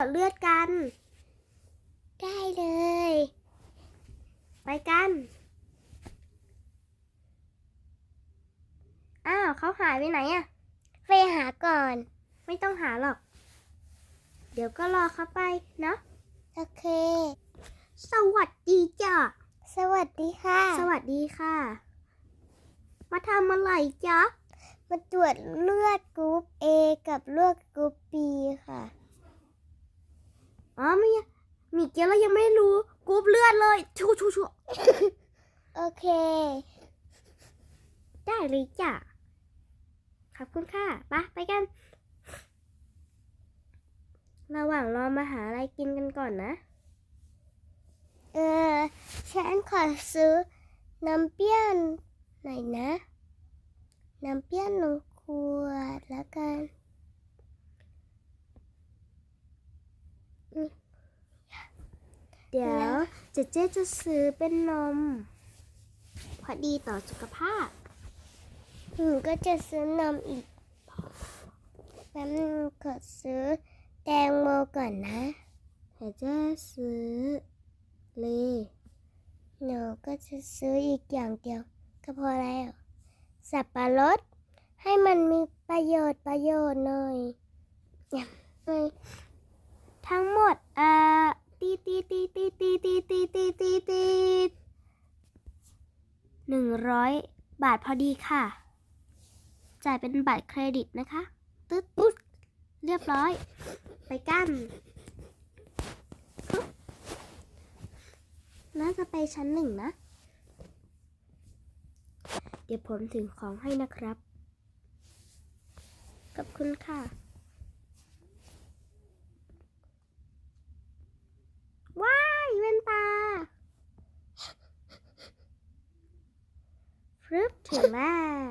ตรวจเลือดกัน ได้เลย ไปกัน อ้าวเขาหายไปไหนอะไปหาก่อน ไม่ต้องหาหรอก เดี๋ยวก็รอเขาไปเนาะโอเค สวัสดีจ้ะ สวัสดีค่ะ สวัสดีค่ะ มาทำอะไรจ๊ะ มาตรวจเลือดกรุ๊ป A กับเลือดกรุ๊ป B ค่ะ อ๋อไม่มีเกียวเรายังไม่รู้กรุ๊ปเลือดเลยชูชูชูโอเค ได้เลยจ้ะขอบคุณค่ะไปไปกัน ระหว่างรอมาหาอะไรกินกันก่อนนะ เออฉันขอซื้อน้ำเปี้ยนหน่อยนะ น้ำเปี้ยนหนึ่งขวดแล้วกัน เดี๋ยวเจเจจะซื้อเป็นนม พอดีต่อสุขภาพหนูก็จะซื้อนมอีกแป๊บนึงขอซื้อแตงโมก่อนนะเดี๋ยวจะซื้อเลหนูก็จะซื้ออีกอย่างเดียวก็พอแล้วสับปะรดให้มันมีประโยชน์ประโยชน์หน่อยอย่างหน่อยทั้งหมดเอ่อ ตีตีตีตีตีตีตีตีตีตีหนึ่งร้อยบาทพอดีค่ะ จ่ายเป็นบัตรเครดิตนะคะตึ๊ดปุ๊ดเรียบร้อย ไปกันฮึบน่าจะไปชั้นหนึ่งนะ เดี๋ยวผมถึงของให้นะครับ ขอบคุณค่ะ ว้ายเว้นตาฟรึบ ถึงแล้ว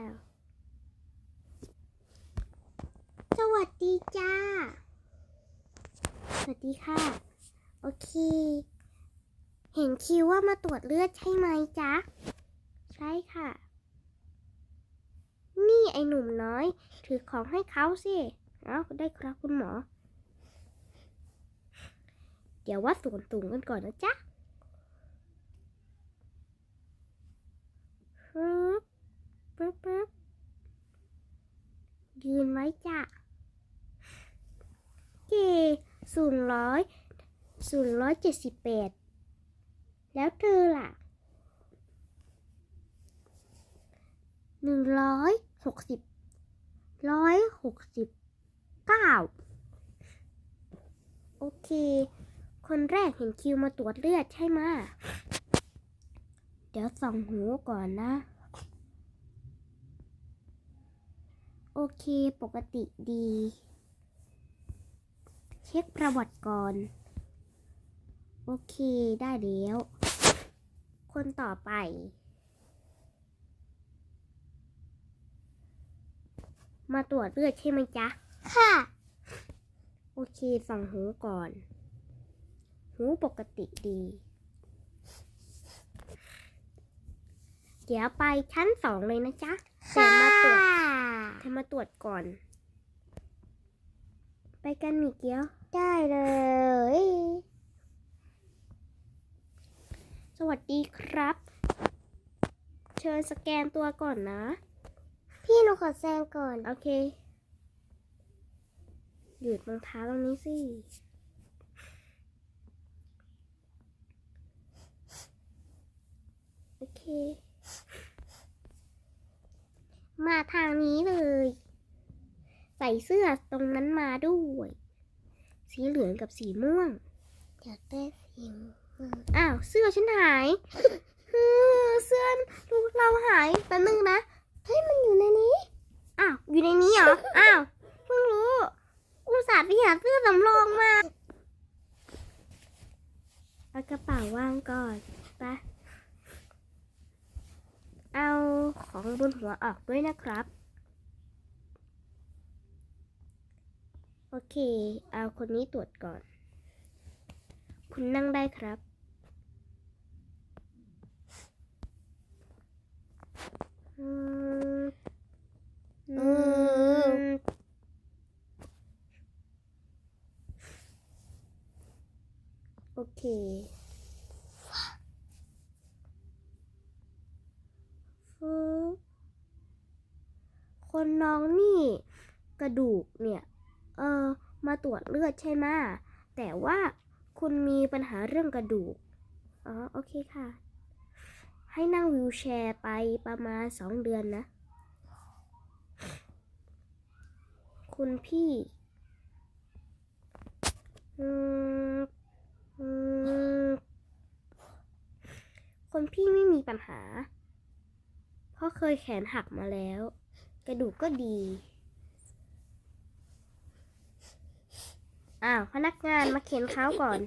สวัสดีจ้า สวัสดีค่ะ โอเค เห็นคิวว่ามาตรวจเลือดใช่ไหมจ๊ะ ใช่ค่ะ นี่ไอหนุ่มน้อย ถือของให้เขาสิเอาได้ครับคุณหมอ เดี๋ยววัดส่วนสูงกันก่อนนะจ๊ะปึ๊บปึ๊บปึ๊บ ยืนไว้จ้ะเกสูงร้อยสูงร้อยเจ็ดสิบแปดแล้วเธอล่ะหนึ่งร้อยหกสิบร้อยหกสิบเก้าโอเค คนแรกเห็นคิวมาตรวจเลือดใช่ไหมเดี๋ยวส่องหูก่อนนะ โอเคปกติดี เช็คประวัติก่อน โอเคได้แล้ว คนต่อไปมาตรวจเลือดใช่ไหมจ๊ะ ค่ะ โอเคส่องหูก่อน หูปกติดี เดี๋ยวไปชั้นสองเลยนะจ๊ะแต่ค่ะมาตรวจ แต่มาตรวจก่อน ไปกันหมีเกี้ยว ได้เลย สวัสดีครับ เชิญสแกนตัวก่อนนะ พี่หนูขอแซงก่อน โอเค หยุดรองเท้าตรงนี้สิโอเค มาทางนี้เลย ใส่เสื้อตรงนั้นมาด้วย สีเหลืองกับสีม่วง อยากได้สีม่วงอ้าวเสื้อฉันหายฮือเสื้อลูกเราหายแป๊บนึงนะเฮ้ยมันอยู่ในนี้อ้าวอยู่ในนี้เหรออ้าวเพิ่งรู้อุตส่าห์ไปหาเสื้อสำรองมาเอากระเป๋าวางก่อนไปะ เอาของบนหัวออกด้วยนะครับ โอเค เอาคนนี้ตรวจก่อน คุณนั่งได้ครับ อืมอืมโอเค ฟึบ คนน้องนี่กระดูกเนี่ยเออมาตรวจเลือดใช่ไหมแต่ว่าคุณมีปัญหาเรื่องกระดูกอ๋อโอเคค่ะ ให้นั่งวิวแชร์ไปประมาณสองเดือนนะ คุณพี่อืมอืมคนพี่ไม่มีปัญหา เพราะเคยแขนหักมาแล้ว กระดูกก็ดี อ้าว พนักงานมาเข็นเขาก่อน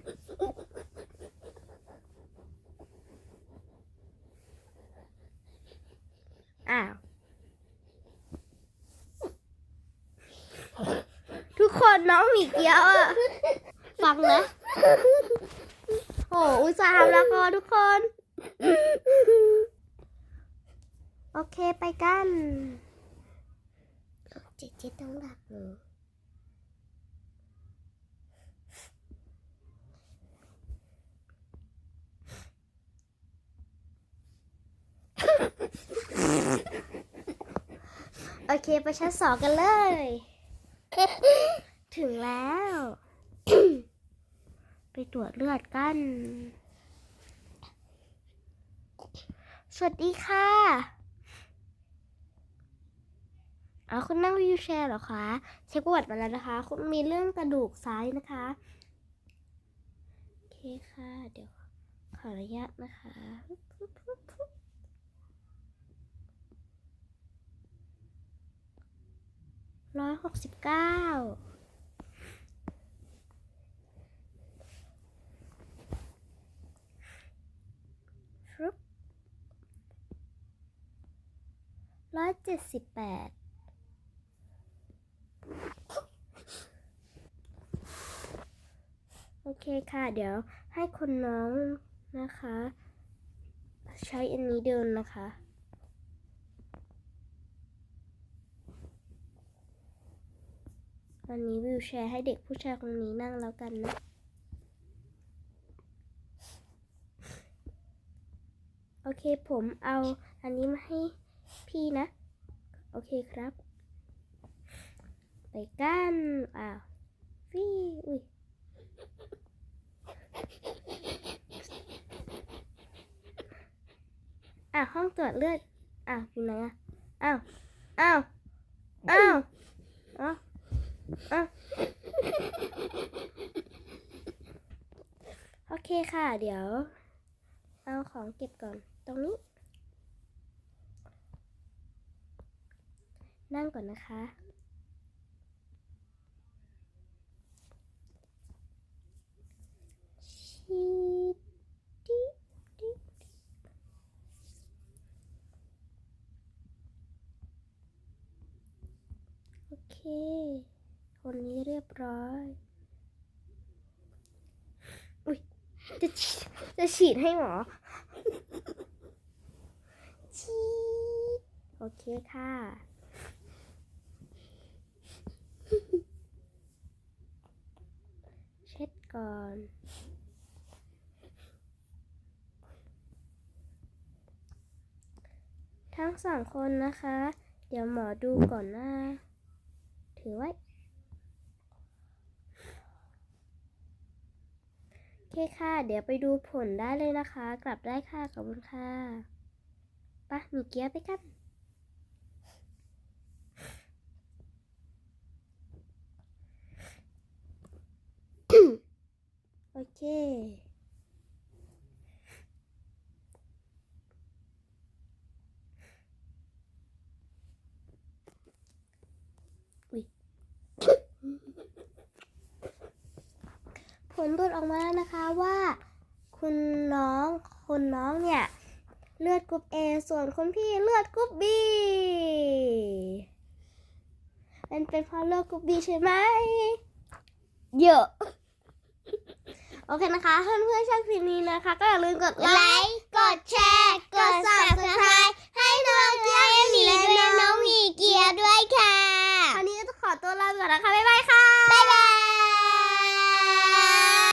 อ้าว ทุกคนน้องหมีเกี้ยวอะฟังนะ โอ้อุตส่าห์ทำแล้วพอทุกคน โอเคไปกัน จ๊เจ๊ต้องหลับหนูโอเคไปชั้นสองกันเลย ถึงแล้ว ไปตรวจเลือดกัน สวัสดีค่ะ อ๋อคุณนั่งวิวแชร์เหรอคะ เช็คประวัติมาแล้วนะคะ คุณมีเรื่องกระดูกซ้ายนะคะ โอเคค่ะ เดี๋ยวขออนุญาตนะคะร้อยหกสิบเก้าร้อยเจ็ดสิบแปด โอ เคค่ะเดี๋ยวให้คนน้องนะคะ ใช้อันนี้เดินนะคะ วันนี้วิวแชร์ให้เด็กผู้ชายคนนี้นั่งแล้วกันนะโอเคผมเอาอันนี้มาให้พี่นะ โอเคครับ ไปกัน อ้าวฟี่อุ้ย อ้าวห้องตรวจเลือดอ้าวอยู่ไหนอะอ้าวอ้าวอ้าวอ้าวอ้าวโอเคค่ะ เดี๋ยว เอาของเก็บก่อนตรงนี้ นั่งก่อนนะคะ ชีดดิดิโอเค คนนี้เรียบร้อย อุ้ย จะฉีดจะฉีดให้หมอชีด โอเคค่ะ เช็ดก่อนทั้งสองคนนะคะ เดี๋ยวหมอดูก่อนนะ ถือไว้ โอ เคค่ะ เดี๋ยวไปดูผลได้เลยนะคะ กลับได้ค่ะ ขอบคุณค่ะไปะมีเกียร์ไปกันโอเค ลตรวจออกมาแล้วนะคะว่า คุณน้องคนน้องเนี่ย เลือดกรุ๊ป A ส่วนคุณพี่เลือดกรุ๊ป B มันเป็นเพราะเลือดกรุ๊ป B ใช่ไหมเยอะโอเคนะคะ เพื่อนๆชอบคลิปนี้นะคะ ก็อย่าลืมกดไลไลค์ค์ กดแชร์ กด subscribe ให้น้องเกียวหมีและน้องหมีเกียวด้วยค่ะวันนี้ก็ต้องขอตัวลาไปก่อนนะคะ บ๊ายบายค่ะ